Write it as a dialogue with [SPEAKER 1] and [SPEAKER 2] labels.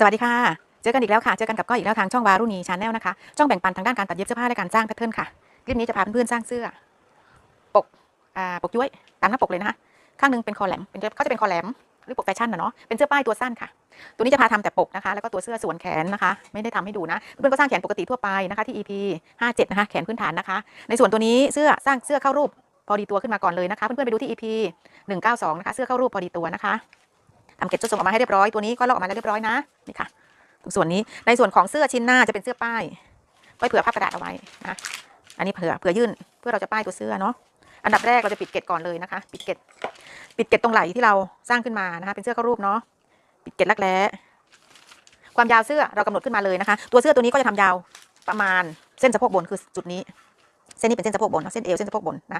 [SPEAKER 1] สวัสดีค่ะ เจอกันอีกแล้วค่ะ เจอกันกับก้อยอีกแล้วทางช่องวารุณีชาแนลนะคะ ช่องแบ่งปันทางด้านการตัดเย็บเสื้อผ้าและการสร้างแพทเทิร์นค่ะ คลิปนี้จะพาเพื่อนๆสร้างเสื้อ ปก อ่า ปกย้วยตามหน้าปกเลยนะคะ ข้างหนึงเป็นคอแหลม เป็นเขาจะเป็นคอแหลมหรือปกแฟชั่นนะเนาะ เป็นเสื้อป้ายตัวสั้นค่ะ ตัวนี้จะพาทำแต่ปกนะคะ แล้วก็ตัวเสื้อส่วนแขนนะคะ ไม่ได้ทำให้ดูนะ เพื่อนๆก็สร้างแขนปกติทั่วไปนะคะที่ EP 57 นะคะ แขนพื้นฐานนะคะ ในส่วนตัวนี้เสื้อสร้างเสื้อเข้ารูปพอดีตัวขึ้นมาก่อนเลยนะคะ เพื่อนๆไปดูที่ EP 192 นะคะ เสื้อเข้ารูปพอดีตัวนะคะ ทำเก็บจะส่งออกมาให้เรียบร้อยตัวนี้ก็ลอกออกมาแล้วเรียบร้อยนะนี่ค่ะตรงส่วนนี้ในส่วนของเสื้อชิ้นหน้าจะเป็นเสื้อป้ายไว้เผื่อพับกระดาษเอาไว้นะอันนี้เผื่อเผื่อยื่นเพื่อเราจะป้ายตัวเสื้อเนาะอันดับแรกเราจะปิดเกล็ดก่อนเลยนะคะ ปิดเกล็ดปิดเกล็ดตรงไหล่ที่เราสร้างขึ้นมานะคะ เป็นเสื้อเข้ารูปเนาะปิดเกล็ดรักแร้ความยาวเสื้อเรากำหนดขึ้นมาเลยนะคะ ตัวเสื้อตัวนี้ก็จะทำยาวประมาณเส้นสะโพกบนคือจุดนี้ เส้นนี้เป็นเส้นสะโพกบนเส้นเอวเส้นสะโพกบนนะ